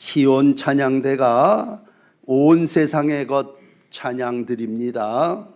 시온 찬양대가 온 세상의 것 찬양 드립니다.